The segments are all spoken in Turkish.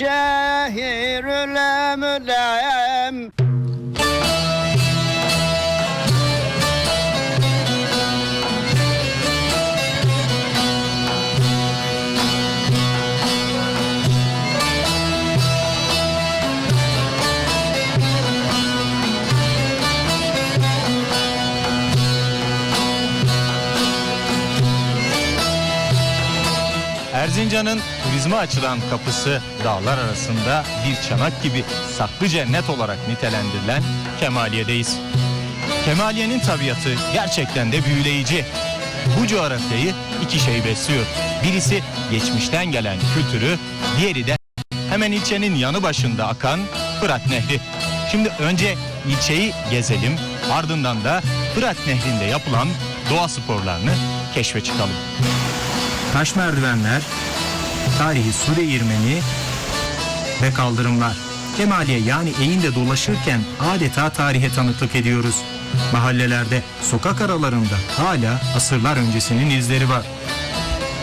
şehir ülem Erzincan'ın turizme açılan kapısı dağlar arasında bir çanak gibi saklı cennet olarak nitelendirilen Kemaliye'deyiz. Kemaliye'nin tabiatı gerçekten de büyüleyici. Bu coğrafyayı iki şey besliyor. Birisi geçmişten gelen kültürü, diğeri de hemen ilçenin yanı başında akan Fırat Nehri. Şimdi önce ilçeyi gezelim, ardından da Fırat Nehri'nde yapılan doğa sporlarını keşfe çıkalım. Taş merdivenler, tarihi su değirmeni ve kaldırımlar. Kemaliye yani Eğin'de dolaşırken adeta tarihe tanıklık ediyoruz. Mahallelerde, sokak aralarında hala asırlar öncesinin izleri var.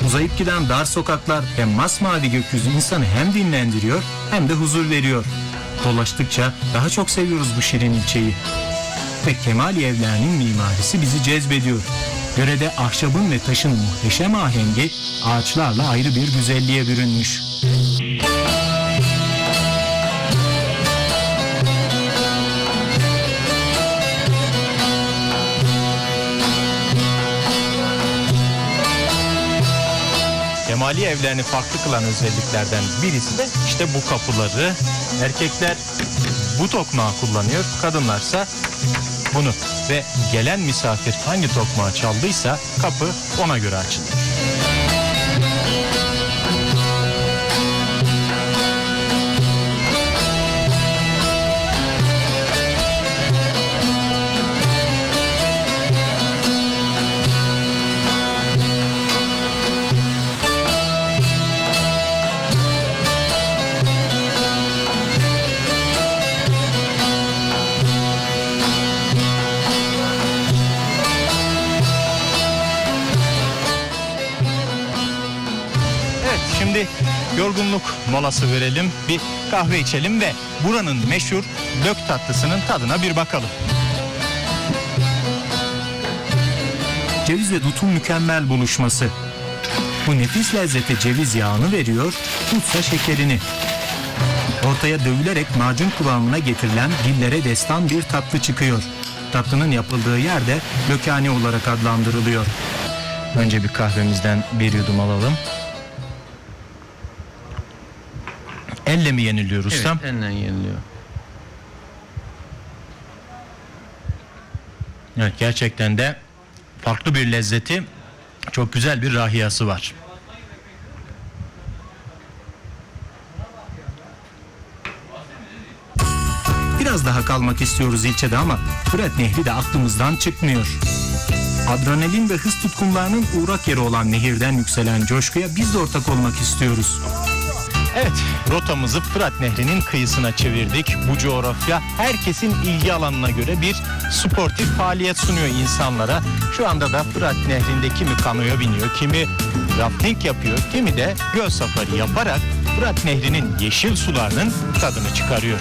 Uzayıp giden dar sokaklar ve masmavi gökyüzü insanı hem dinlendiriyor hem de huzur veriyor. Dolaştıkça daha çok seviyoruz bu şirin ilçeyi. Ve Kemaliye evlerinin mimarisi bizi cezbediyor. Yörede ahşabın ve taşın muhteşem ahengi ağaçlarla ayrı bir güzelliğe bürünmüş. Kemali evlerini farklı kılan özelliklerden birisi de işte bu kapıları. Erkekler bu tokmağı kullanıyor, kadınlarsa bunu ve gelen misafir hangi tokmağı çaldıysa kapı ona göre açılır. Şimdi yorgunluk molası verelim. Bir kahve içelim ve buranın meşhur dök tatlısının tadına bir bakalım. Ceviz ve dutun mükemmel buluşması. Bu nefis lezzete ceviz yağını veriyor, dutsa şekerini. Ortaya dövülerek macun kıvamına getirilen dillere destan bir tatlı çıkıyor. Tatlının yapıldığı yer de olarak adlandırılıyor. Önce bir kahvemizden bir yudum alalım. Elle mi yeniliyor ustam? Evet, elle yeniliyor. Evet gerçekten de farklı bir lezzeti, çok güzel bir rahiyası var. Biraz daha kalmak istiyoruz ilçede ama Fırat Nehri de aklımızdan çıkmıyor. Adrenalin ve hız tutkunlarının uğrak yeri olan nehirden yükselen coşkuya biz de ortak olmak istiyoruz. Evet, rotamızı Fırat Nehri'nin kıyısına çevirdik. Bu coğrafya herkesin ilgi alanına göre bir sportif faaliyet sunuyor insanlara. Şu anda da Fırat Nehri'nde kimi kanoya biniyor, kimi rafting yapıyor, kimi de göl safari yaparak Fırat Nehri'nin yeşil sularının tadını çıkarıyor.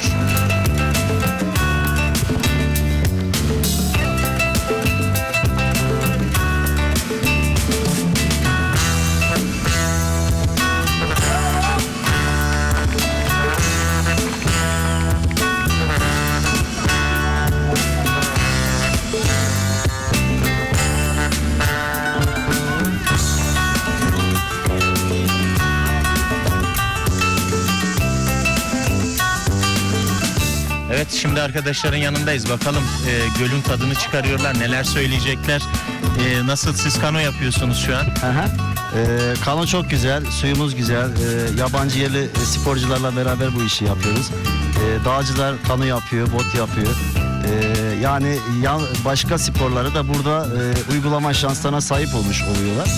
Evet şimdi arkadaşların yanındayız. Bakalım e, gölün tadını çıkarıyorlar. Neler söyleyecekler. E, nasıl siz kano yapıyorsunuz şu an? Aha. Ee, kano çok güzel, suyumuz güzel. Ee, yabancı yerli e, sporcularla beraber bu işi yapıyoruz. Ee, dağcılar kano yapıyor, bot yapıyor. Ee, yani yan, başka sporları da burada e, uygulama şanslarına sahip olmuş oluyorlar.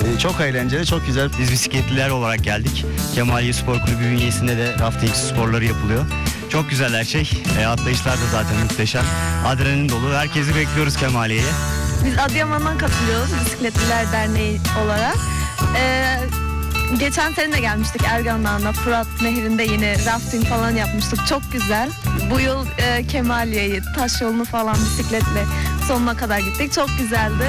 Ee, çok eğlenceli, çok güzel. Biz bisikletliler olarak geldik. Kemaliye Spor Kulübü bünyesinde de rafting sporları yapılıyor. Çok güzel her şey. E, atlayışlar da zaten muhteşem. Adrenalin dolu. Herkesi bekliyoruz Kemaliye'ye. Biz Adıyaman'dan katılıyoruz Bisikletliler Derneği olarak. Ee, Geçen sene de gelmiştik Ergan Dağı'na. Fırat Nehri'nde yine rafting falan yapmıştık. Çok güzel. Bu yıl e, Kemaliye'yi, taş yolunu falan bisikletle sonuna kadar gittik. Çok güzeldi.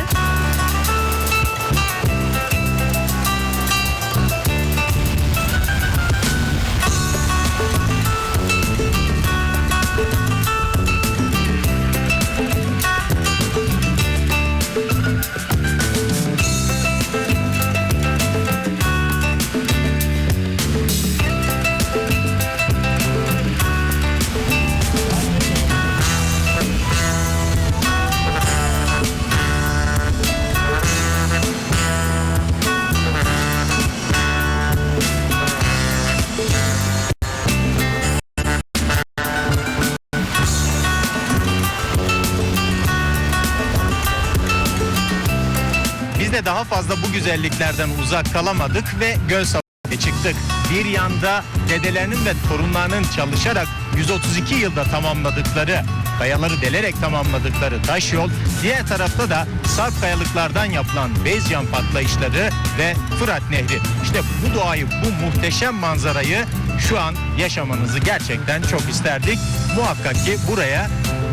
De daha fazla bu güzelliklerden uzak kalamadık ve göl savaşına çıktık. Bir yanda dedelerinin ve torunlarının çalışarak 132 yılda tamamladıkları, kayaları delerek tamamladıkları taş yol, diğer tarafta da sarp kayalıklardan yapılan Bezcan patlayışları ve Fırat Nehri. İşte bu doğayı, bu muhteşem manzarayı şu an yaşamanızı gerçekten çok isterdik. Muhakkak ki buraya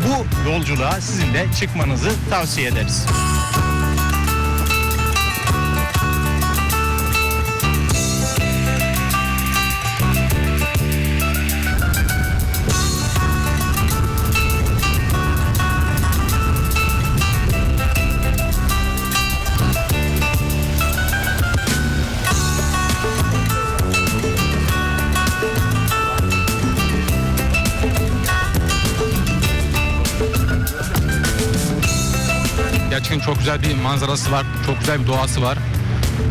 bu yolculuğa sizin de çıkmanızı tavsiye ederiz. Gerçekten çok güzel bir manzarası var, çok güzel bir doğası var.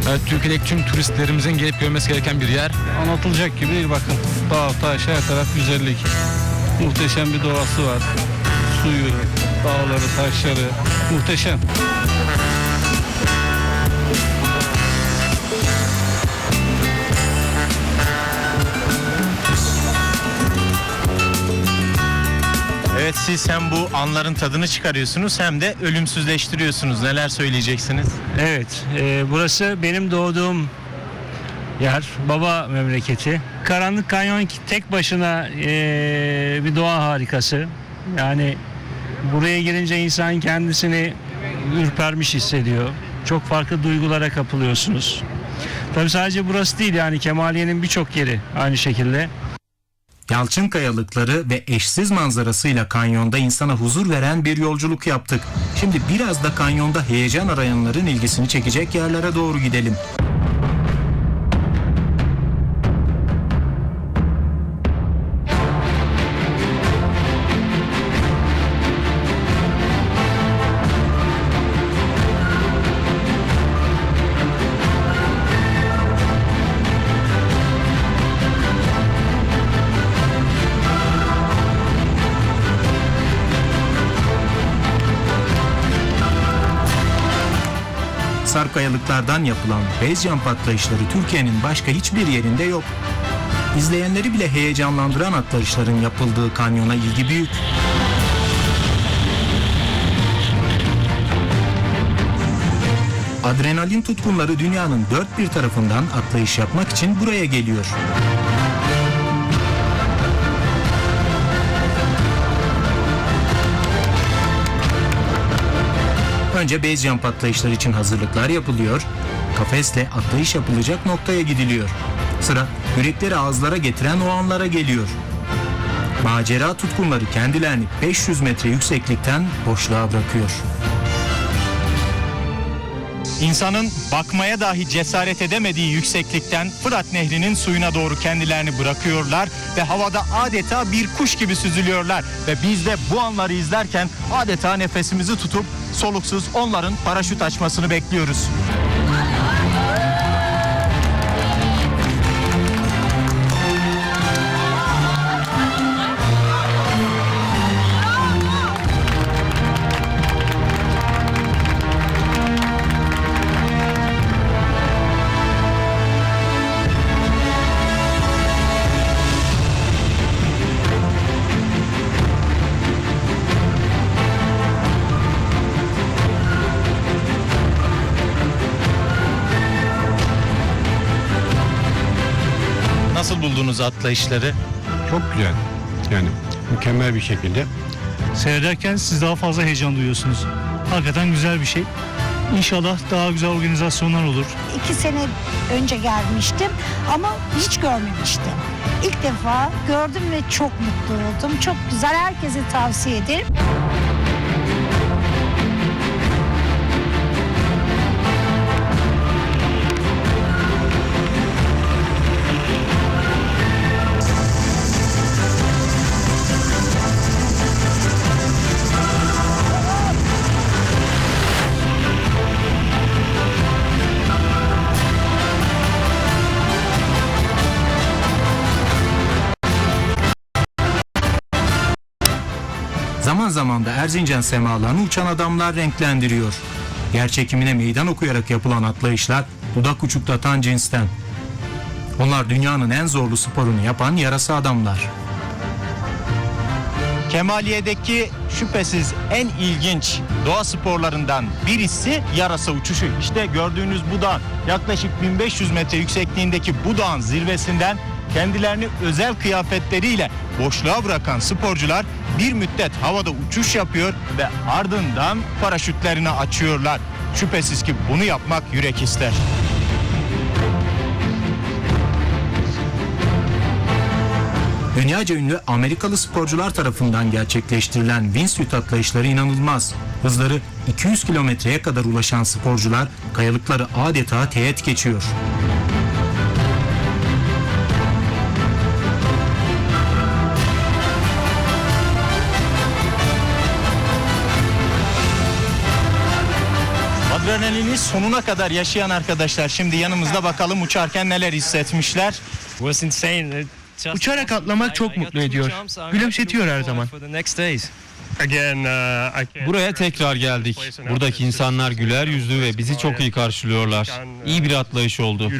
Evet, Türkiye'deki tüm turistlerimizin gelip görmesi gereken bir yer. Anlatılacak gibi değil bakın. Dağ, taş, her taraf güzellik. Muhteşem bir doğası var. Suyu, dağları, taşları muhteşem. Siz hem bu anların tadını çıkarıyorsunuz hem de ölümsüzleştiriyorsunuz. Neler söyleyeceksiniz? Evet, e, burası benim doğduğum yer, baba memleketi. Karanlık Kanyon tek başına e, bir doğa harikası. Yani buraya girince insan kendisini ürpermiş hissediyor. Çok farklı duygulara kapılıyorsunuz. Tabii sadece burası değil yani Kemaliye'nin birçok yeri aynı şekilde. Yalçın kayalıkları ve eşsiz manzarasıyla kanyonda insana huzur veren bir yolculuk yaptık. Şimdi biraz da kanyonda heyecan arayanların ilgisini çekecek yerlere doğru gidelim. Kayalıklardan yapılan Bezcan patlayışları Türkiye'nin başka hiçbir yerinde yok. İzleyenleri bile heyecanlandıran atlayışların yapıldığı kanyona ilgi büyük. Adrenalin tutkunları dünyanın dört bir tarafından atlayış yapmak için buraya geliyor. Önce base jump atlayışlar için hazırlıklar yapılıyor. Kafesle atlayış yapılacak noktaya gidiliyor. Sıra yürekleri ağızlara getiren o anlara geliyor. Macera tutkunları kendilerini 500 metre yükseklikten boşluğa bırakıyor. İnsanın bakmaya dahi cesaret edemediği yükseklikten Fırat Nehri'nin suyuna doğru kendilerini bırakıyorlar ve havada adeta bir kuş gibi süzülüyorlar ve biz de bu anları izlerken adeta nefesimizi tutup soluksuz onların paraşüt açmasını bekliyoruz. Buldunuz atlayışları? Çok güzel. Yani mükemmel bir şekilde. Seyrederken siz daha fazla heyecan duyuyorsunuz. Hakikaten güzel bir şey. İnşallah daha güzel organizasyonlar olur. İki sene önce gelmiştim ama hiç görmemiştim. İlk defa gördüm ve çok mutlu oldum. Çok güzel. Herkese tavsiye ederim. Zaman zaman da Erzincan semalarını uçan adamlar renklendiriyor. Yer çekimine meydan okuyarak yapılan atlayışlar dudak uçuklatan cinsten. Onlar dünyanın en zorlu sporunu yapan yarasa adamlar. Kemaliye'deki şüphesiz en ilginç doğa sporlarından birisi yarasa uçuşu. İşte gördüğünüz bu dağ yaklaşık 1500 metre yüksekliğindeki bu dağın zirvesinden kendilerini özel kıyafetleriyle boşluğa bırakan sporcular bir müddet havada uçuş yapıyor ve ardından paraşütlerini açıyorlar. Şüphesiz ki bunu yapmak yürek ister. Dünyaca ünlü Amerikalı sporcular tarafından gerçekleştirilen wingsuit atlayışları inanılmaz. Hızları 200 kilometreye kadar ulaşan sporcular kayalıkları adeta teğet geçiyor. Adrenalini sonuna kadar yaşayan arkadaşlar şimdi yanımızda bakalım uçarken neler hissetmişler. Uçarak atlamak çok mutlu ediyor. Gülümsetiyor her zaman. Buraya tekrar geldik. Buradaki insanlar güler yüzlü ve bizi çok iyi karşılıyorlar. İyi bir atlayış oldu.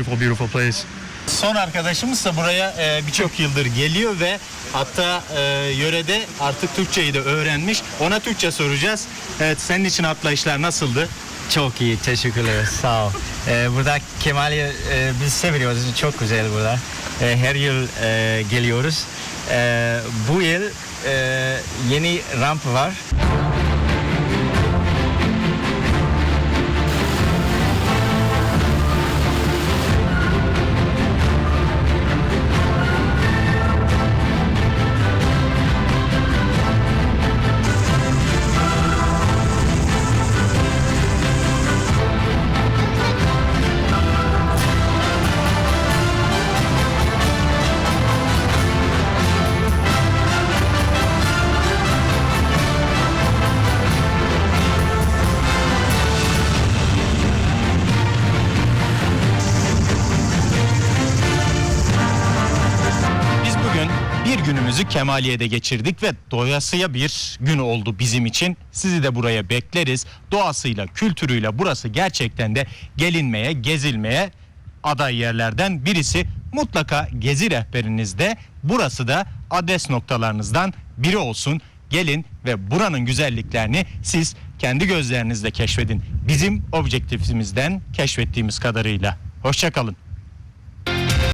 Son arkadaşımız da buraya e, birçok yıldır geliyor ve hatta e, yörede artık Türkçeyi de öğrenmiş. Ona Türkçe soracağız. Evet senin için atlayışlar nasıldı? Çok iyi, teşekkürler. Sağ ol. Ee, burada Kemaliye e, biz seviyoruz. Çok güzel burada. Ee, her yıl e, geliyoruz. Ee, bu yıl e, yeni ramp var. Kemaliye'de geçirdik ve doyasıya bir gün oldu bizim için. Sizi de buraya bekleriz. Doğasıyla, kültürüyle burası gerçekten de gelinmeye, gezilmeye aday yerlerden birisi. Mutlaka gezi rehberinizde burası da adres noktalarınızdan biri olsun. Gelin ve buranın güzelliklerini siz kendi gözlerinizle keşfedin. Bizim objektifimizden keşfettiğimiz kadarıyla. Hoşçakalın.